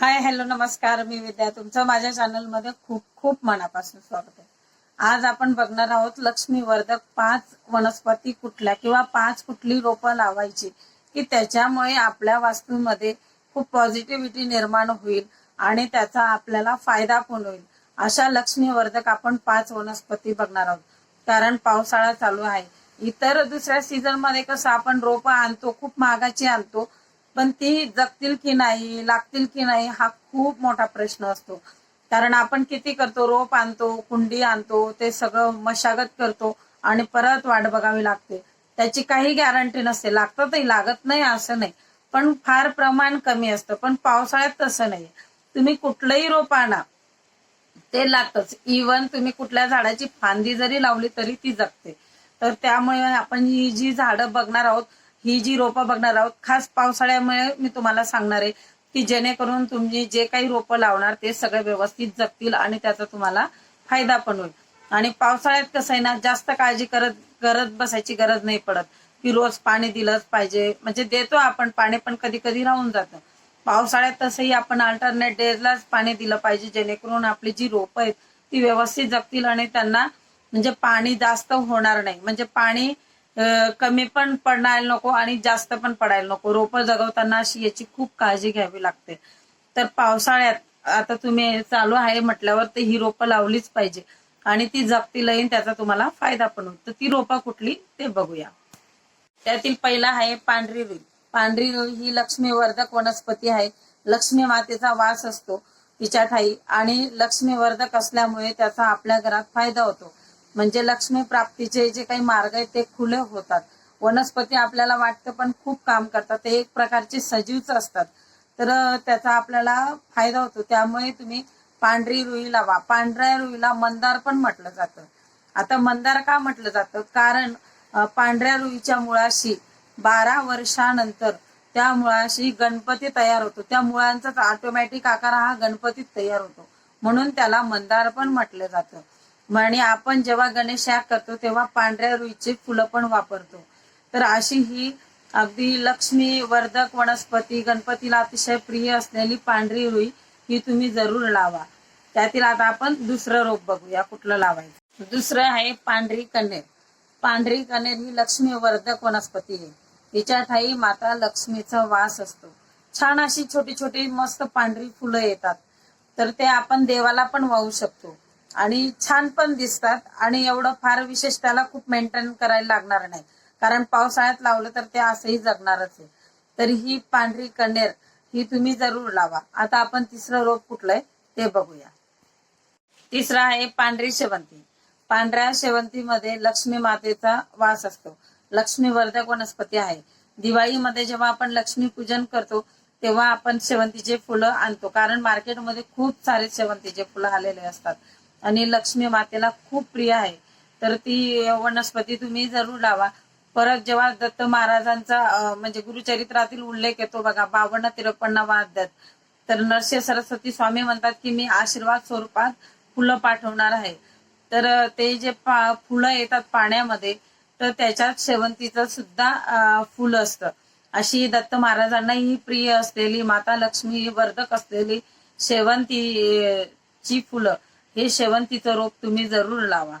Hi hello नमस्कार. मी विद्या. तुमचं माझ्या चॅनलमध्ये खूप खूप मनापासून स्वागत आहे. आज आपण बघणार आहोत लक्ष्मी वर्धक पाच वनस्पती कुठल्या किंवा पाच कुठली रोपं लावायची की त्याच्यामुळे आपल्या वास्तूमध्ये खूप पॉझिटिव्हिटी निर्माण होईल आणि त्याचा आपल्याला फायदा पण होईल. अशा लक्ष्मी वर्धक आपण पाच वनस्पती बघणार आहोत. कारण पावसाळा चालू आहे. इतर दुसऱ्या सीझनमध्ये कसं आपण रोपं आणतो खूप महागाची आणतो पण ती जगतील की नाही लागतील की नाही हा खूप मोठा प्रश्न असतो. कारण आपण किती करतो रोप आणतो कुंडी आणतो ते सगळं मशागत करतो आणि परत वाट बघावी लागते. त्याची काही गॅरंटी नसते. लागतं लागत नाही असं नाही. पण फार प्रमाण कमी असतं. पण पावसाळ्यात तसं नाही. तुम्ही कुठलंही रोप आणा ते लागतच. इवन तुम्ही कुठल्या झाडाची फांदी जरी लावली तरी ती जगते. तर त्यामुळे आपण ही जी झाडं बघणार आहोत ही जी रोपं बघणार आहोत खास पावसाळ्यामुळे मी तुम्हाला सांगणार आहे की जेणेकरून तुम्ही जे काही रोपं लावणार ते सगळे व्यवस्थित जगतील आणि त्याचा तुम्हाला फायदा पण होईल. आणि पावसाळ्यात कसं आहे ना जास्त काळजी करत करत बसायची गरज नाही पडत की रोज पाणी दिलंच पाहिजे. म्हणजे देतो आपण पाणी पण कधी कधी राहून जातं. पावसाळ्यात तसंही आपण अल्टरनेट डेजलाच पाणी दिलं पाहिजे जेणेकरून आपली जी रोपं आहेत ती व्यवस्थित जगतील आणि त्यांना म्हणजे पाणी जास्त होणार नाही. म्हणजे पाणी कमी पण पडायला नको आणि जास्त पण पडायला नको. रोपं जगवताना अशी याची खूप काळजी घ्यावी लागते. तर पावसाळ्यात आता तुम्ही चालू आहे म्हटल्यावर तर ही रोपं लावलीच पाहिजे. आणि ती जगतीलही त्याचा तुम्हाला फायदा पण होईल. तर ती रोपं कुठली ते बघूया. त्यातील पहिला आहे पांढरी रुई पांढरी रुई ही लक्ष्मीवर्धक वनस्पती आहे. लक्ष्मी मातेचा वास असतो तिच्या ठाई. आणि लक्ष्मीवर्धक असल्यामुळे त्याचा आपल्या घरात फायदा होतो. म्हणजे लक्ष्मी प्राप्तीचे जे काही मार्ग आहेत ते खुले होतात. वनस्पती आपल्याला वाटतं पण खूप काम करतात. ते एक प्रकारचे सजीवच असतात. तर त्याचा आपल्याला फायदा होतो. त्यामुळे तुम्ही पांढरी रुई लावा. पांढऱ्या रुईला मंदार पण म्हटलं जातं. आता मंदार का म्हटलं जातं? कारण पांढऱ्या रुईच्या मुळाशी बारा वर्षानंतर त्या मुळाशी गणपती तयार होतो. त्या मुळांचाच ऑटोमॅटिक आकार हा गणपतीत तयार होतो. म्हणून त्याला मंदार पण म्हटलं जातं. आणि आपण जेव्हा गणेश याग करतो तेव्हा पांढऱ्या रुईची फुलं पण वापरतो. तर अशी ही अगदी लक्ष्मी वर्धक वनस्पती गणपतीला अतिशय प्रिय असलेली पांढरी रुई ही तुम्ही जरूर लावा. त्यातील आता आपण दुसरं रोप बघूया कुठलं लावायचं. दुसरं आहे पांढरी कन्हेर पांढरी कन्हेर ही लक्ष्मी वर्धक वनस्पती आहे. तिच्या ठाई माता लक्ष्मीचा वास असतो. छान अशी छोटी छोटी मस्त पांढरी फुलं येतात. तर ते आपण देवाला पण वाहू शकतो. आणि छान पण दिसतात. आणि एवढं फार विशेष त्याला खूप मेंटेन करायला लागणार नाही. कारण पावसाळ्यात लावलं तर ते असंही जगणारच आहे. तर ही पांढरी कण्हेर ही तुम्ही जरूर लावा. आता आपण तिसरं रोप कुठलंय ते बघूया. तिसरा आहे पांढरी शेवंती. पांढऱ्या शेवंतीमध्ये लक्ष्मी मातेचा वास असतो. लक्ष्मीवर्धक वनस्पती आहे. दिवाळीमध्ये जेव्हा आपण लक्ष्मी पूजन करतो तेव्हा आपण शेवंतीचे फुलं आणतो. कारण मार्केटमध्ये खूप सारे शेवंतीचे फुलं आलेले असतात. आणि लक्ष्मी मातेला खूप प्रिय आहे. तर ती वनस्पती तुम्ही जरूर लावा. परत जेव्हा दत्त महाराजांचा म्हणजे गुरुचरित्रातील उल्लेख येतो बघा बावन्न तिरपन्न वाद्यात तर नरसिंह सरस्वती स्वामी म्हणतात की मी आशीर्वाद स्वरूपात फुलं पाठवणार आहे. तर ते जे फुलं येतात पाण्यामध्ये तर त्याच्यात शेवंतीचं सुद्धा फुल असतं. अशी दत्त महाराजांना ही प्रिय असलेली माता लक्ष्मी वर्धक असलेली शेवंतीची फुलं. हे शेवंतीचं रोप तुम्ही जरूर लावा.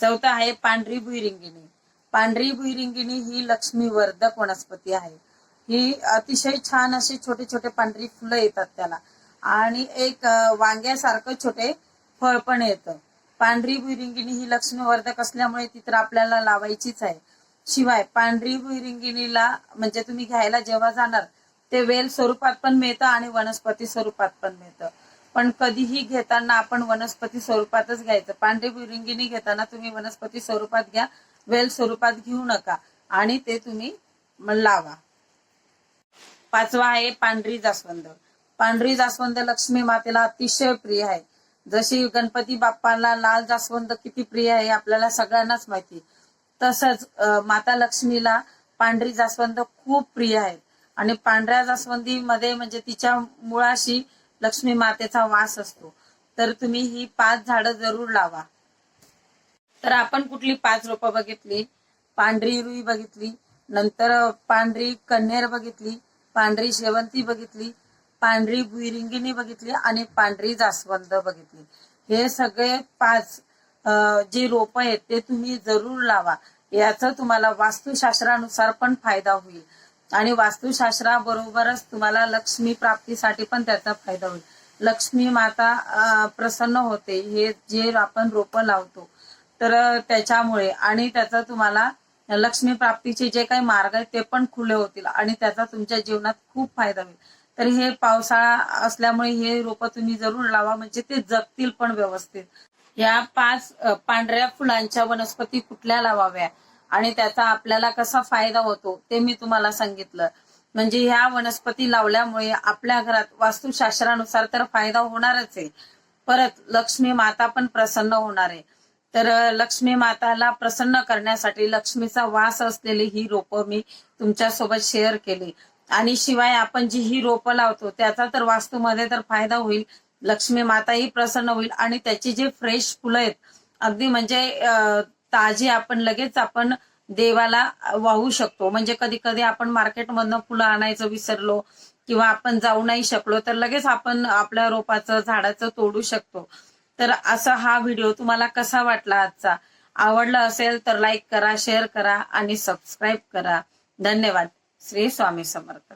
चौथा आहे पांढरी भुईरिंगिणी. पांढरी भुईरिंगिणी ही लक्ष्मी वर्धक वनस्पती आहे. ही अतिशय छान अशी छोटे छोटे पांढरी फुलं येतात त्याला. आणि एक वांग्यासारखं छोटे फळ पण येतं. पांढरी भुईरिंगिणी ही लक्ष्मी वर्धक असल्यामुळे ती तर आपल्याला लावायचीच आहे. शिवाय पांढरी भुईरिंगिणीला म्हणजे तुम्ही घ्यायला जेव्हा जाणार ते वेल स्वरूपात पण मिळतं आणि वनस्पती स्वरूपात पण मिळतं. पण कधीही घेताना आपण वनस्पती स्वरूपातच घ्यायचं. पांढरी भुईरिंगिणी घेताना तुम्ही वनस्पती स्वरूपात घ्या. वेल स्वरूपात घेऊ नका. आणि ते तुम्ही लावा. पाचवा आहे पांढरी जास्वंद. पांढरी जास्वंद लक्ष्मी मातेला अतिशय प्रिय आहे. जशी गणपती बाप्पाला लाल जास्वंद किती प्रिय आहे आपल्याला सगळ्यांनाच माहिती. तसंच माता लक्ष्मीला पांढरी जास्वंद खूप प्रिय आहे. आणि पांढऱ्या जास्वंदीमध्ये म्हणजे तिच्या मुळाशी लक्ष्मी मातेचा वास असतो. तर तुम्ही ही पाच झाडं जरूर लावा. तर आपण कुठली पाच रोपं बघितली? पांढरी रुई बघितली. नंतर पांढरी कन्हेर बघितली. पांढरी शेवंती बघितली. पांढरी भुईरिंगिणी बघितली आणि पांढरी जास्वंद बघितली. हे सगळे पाच जे जी रोप आहेत ते तुम्ही जरूर लावा. याचा तुम्हाला वास्तुशास्त्रानुसार पण फायदा होईल. आणि वास्तुशास्त्राबरोबरच तुम्हाला लक्ष्मी प्राप्तीसाठी पण त्याचा फायदा होईल. लक्ष्मी माता प्रसन्न होते हे जे आपण रोपं लावतो. तर त्याच्यामुळे आणि त्याचा तुम्हाला लक्ष्मी प्राप्तीचे जे काही मार्ग आहेत ते पण खुले होतील आणि त्याचा तुमच्या जीवनात खूप फायदा होईल. तर हे पावसाळा असल्यामुळे हे रोपं तुम्ही जरूर लावा म्हणजे ते जगतील पण व्यवस्थित. या पाच पांढऱ्या फुलांच्या वनस्पती कुठल्या लावाव्या? आणि त्याचा आपल्याला कसा फायदा होतो ते मी तुम्हाला सांगितलं. म्हणजे ह्या वनस्पती लावल्यामुळे आपल्या घरात वास्तुशास्त्रानुसार तर फायदा होणारच आहे. परत लक्ष्मी माता पण प्रसन्न होणार आहे. तर लक्ष्मी माताला प्रसन्न करण्यासाठी लक्ष्मीचा वास असलेली ही रोपं मी तुमच्यासोबत शेअर केली. आणि शिवाय आपण जी ही रोपं लावतो त्याचा तर वास्तूमध्ये तर फायदा होईल. लक्ष्मी माताही प्रसन्न होईल आणि त्याची जे फ्रेश फुलं आहेत अगदी म्हणजे ताजी आपण लगेच आपण देवाला वाहू शकतो. म्हणजे कधी कधी आपण मार्केटमधनं फुलं आणायचं विसरलो किंवा आपण जाऊ नाही शकलो तर लगेच आपण आपल्या रोपाचं झाडाचं तोडू शकतो. तर असा हा व्हिडिओ तुम्हाला कसा वाटला आजचा? आवडला असेल तर लाईक करा शेअर करा आणि सबस्क्राईब करा. धन्यवाद. श्री स्वामी समर्थ.